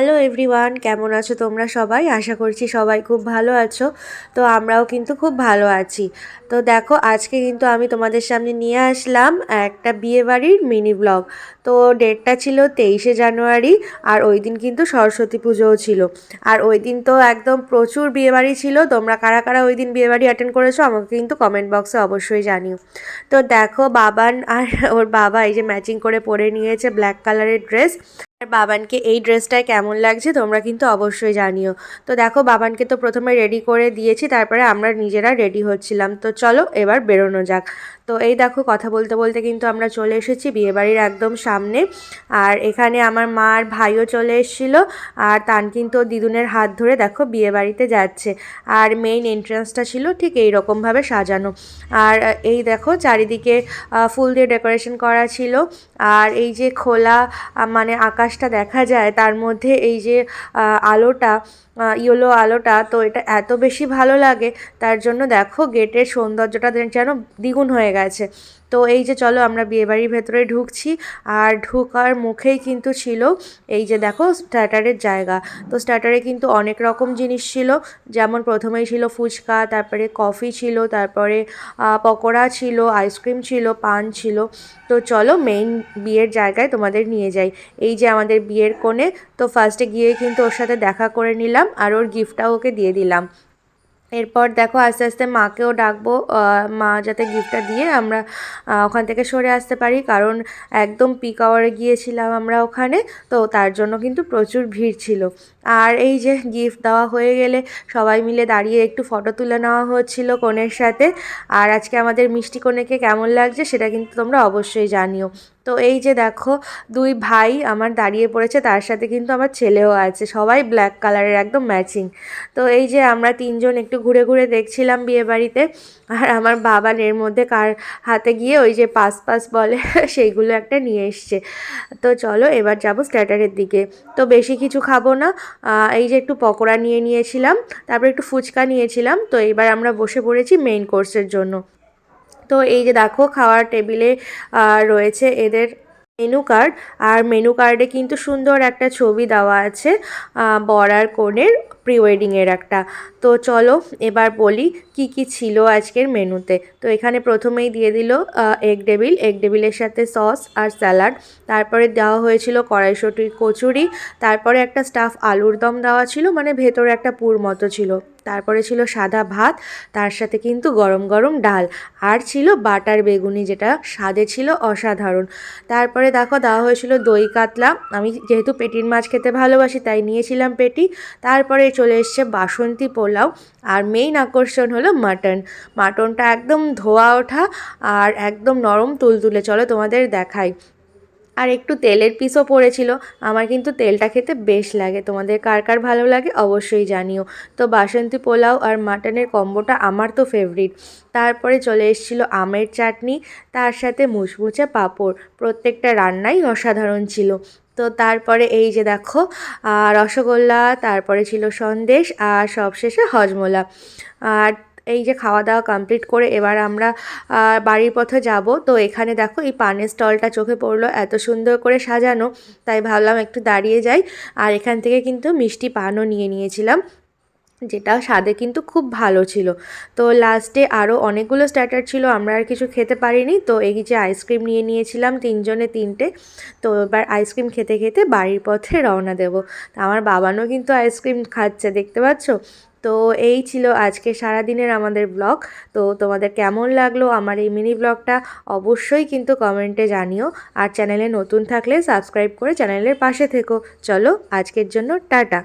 Hello everyone, কেমন আছো তোমরা সবাই? আশা করছি সবাই খুব ভালো আছো। তো আমরাও কিন্তু খুব ভালো আছি। তো দেখো, আজকে কিন্তু আমি তোমাদের সামনে নিয়ে আসলাম একটা বিয়েবাড়ির মিনি ব্লগ। তো ডেটটা ছিল তেইশে জানুয়ারি আর ওই দিন কিন্তু সরস্বতী পুজোও ছিল। আর ওই দিন তো একদম প্রচুর বিয়েবাড়ি ছিল। তোমরা কারা কারা ওই দিন বিয়েবাড়ি অ্যাটেন্ড করেছ আমাকে কিন্তু কমেন্ট বক্সে অবশ্যই জানিও। তো দেখো, বাবান আর ওর বাবা এই যে ম্যাচিং করে পরে নিয়েছে ব্ল্যাক কালারের ড্রেস বাবানকে এই ড্রেসটায় কেমন লাগছে তোমরা কিন্তু অবশ্যই জানিও। তো দেখো, বাবানকে তো প্রথমে রেডি করে দিয়েছি, তারপরে আমরা নিজেরা রেডি হচ্ছিলাম। তো চলো এবার বেরোনো যাক। তো এই দেখো কথা বলতে বলতে কিন্তু আমরা চলে এসেছি বিয়েবাড়ির একদম সামনে। আর এখানে আমার মার ভাইও চলে এসেছিল। আর তান কিন্তু দিদুনের হাত ধরে দেখো বিয়েবাড়িতে যাচ্ছে। আর মেইন এন্ট্রান্সটা ছিল ঠিক এই রকমভাবে সাজানো। আর এই দেখো চারিদিকে ফুল দিয়ে ডেকোরেশন করা ছিল। আর এই যে খোলা মানে আকাশটা দেখা যায়, তার মধ্যে এই যে আলোটা ইয়েলো আলোটা, তো এটা এত বেশি ভালো লাগে। তার জন্য দেখো গেটের সৌন্দর্যটা যেন দ্বিগুণ হয়ে গেছে। তো এই যে চলো আমরা বিয়েবাড়ির ভেতরে ঢুকছি। আর ঢুকার মুখেই কিন্তু ছিল এই যে দেখো স্টার্টারের জায়গা। তো স্টার্টারে কিন্তু অনেক রকম জিনিস ছিল। যেমন প্রথমেই ছিল ফুচকা, তারপরে কফি ছিল, তারপরে পকোড়া ছিল, আইসক্রিম ছিল, পান ছিল। তো চলো মেইন বিয়ের জায়গায় তোমাদের নিয়ে যাই। এই যে আমাদের বিয়ের কোণে, তো ফার্স্টে গিয়ে কিন্তু ওর সাথে দেখা করে নিলাম আর ওর গিফটটাও ওকে দিয়ে দিলাম। এরপর দেখো আস্তে আস্তে মাকেও ডাকবো মা যাতে গিফটটা দিয়ে আমরা ওখান থেকে সরে আসতে পারি। কারণ একদম পিক আওয়ারে গিয়েছিলাম আমরা ওখানে, তো তার জন্য কিন্তু প্রচুর ভিড় ছিল। আর এই যে গিফট দেওয়া হয়ে গেলে সবাই মিলে দাঁড়িয়ে একটু ফটো তুলে নেওয়া হচ্ছিল কনের সাথে। আর আজকে আমাদের মিষ্টি কনেকে কেমন লাগছে সেটা কিন্তু তোমরা অবশ্যই জানিও। তো এই যে দেখো, দুই ভাই আমার দাঁড়িয়ে পড়েছে, তার সাথে কিন্তু আমার ছেলেও আছে, সবাই ব্ল্যাক কালারের একদম ম্যাচিং তো এই যে আমরা তিনজন একটু ঘুরে ঘুরে দেখছিলাম বিয়ে বাড়িতে, আর আমার বাবা এর মধ্যে কার হাতে গিয়ে ওই যে পাস পাস বলে সেইগুলো একটা নিয়ে এসছে। তো চলো এবার যাব স্ট্যাটারের দিকে। তো বেশি কিছু খাব না এই যে একটু পকোড়া নিয়ে নিয়েছিলাম, তারপর একটু ফুচকা নিয়েছিলাম, তো এবার আমরা বসে পড়েছি মেইন কোর্সের জন্য। তো এই যে দেখো খাওয়ার টেবিলে রয়েছে এদের মেনু কার্ড আর মেনু কার্ডে কিন্তু সুন্দর একটা ছবি দেওয়া আছে বর কোণের প্রি ওয়েডিংয়ের একটা। তো চলো এবার বলি কি কি ছিল আজকের মেনুতে তো। এখানে প্রথমেই দিয়ে দিল এগ ডেবিল এগ ডেবিলের সাথে সস আর স্যালাড তারপরে দেওয়া হয়েছিল কড়াইশুটির কচুরি। তারপরে একটা স্টাফ আলুর দম দেওয়া ছিল মানে ভেতরে একটা পুর মতো ছিল। তারপরে ছিল সাদা ভাত, তার সাথে কিন্তু গরম গরম ডাল। আর ছিল বাটার বেগুনি যেটা স্বাদে ছিল অসাধারণ। তারপরে দেখো দেওয়া হয়েছিল দই কাতলা। আমি যেহেতু পেটির মাছ খেতে ভালোবাসি, তাই নিয়েছিলাম পেটি। তারপরে চলে এসছে বাসন্তী পোলাও। আর মেইন আকর্ষণ হলো মাটন। মাটনটা একদম ধোয়া ওঠা আর একদম নরম তুলতুলে। চলো তোমাদের দেখাই। আর একটু তেলের পিসও পড়েছিল। আমার কিন্তু তেলটা খেতে বেশ লাগে। তোমাদের কার কার ভালো লাগে অবশ্যই জানিও। তো বাসন্তী পোলাও আর মাটনের কম্বোটা আমার তো ফেভারিট তারপরে চলে এসেছিল আমের চাটনি, তার সাথে মুচমুচে পাঁপড়। প্রত্যেকটা রান্নাই অসাধারণ ছিল। তো তারপরে এই যে দেখো রসগোল্লা, তারপরে ছিল সন্দেশ, আর সবশেষে হজমোলা। আর এই যে খাওয়া দাওয়া কমপ্লিট করে এবার আমরা বাড়ির পথে যাব। তো এখানে দেখো এই পানের স্টলটা চোখে পড়ল, এত সুন্দর করে সাজানো। তাই ভাবলাম একটু দাঁড়িয়ে যাই। আর এখান থেকে কিন্তু মিষ্টি পানও নিয়ে নিয়েছিলাম। যেটা স্বাদে কিন্তু খুব ভালো ছিল। তো লাস্টে আরও অনেকগুলো স্টার্টার ছিল, আমরা আর কিছু খেতে পারিনি। তো এই যে আইসক্রিম নিয়ে নিয়েছিলাম তিনজনে তিনটে। তো এবার আইসক্রিম খেতে খেতে বাড়ির পথে রওনা দেব। তো আমার বাবানও কিন্তু আইসক্রিম খাচ্ছে, দেখতে পাচ্ছ? তো এই ছিল আজকে সারাদিনের আমাদের ব্লগ তো তোমাদের কেমন লাগল আমার এই মিনি ব্লগটা অবশ্যই কিন্তু কমেন্টে জানিও। আর চ্যানেলে নতুন থাকলে সাবস্ক্রাইব করে চ্যানেলের পাশে থেকো। চলো আজকের জন্য টাটা।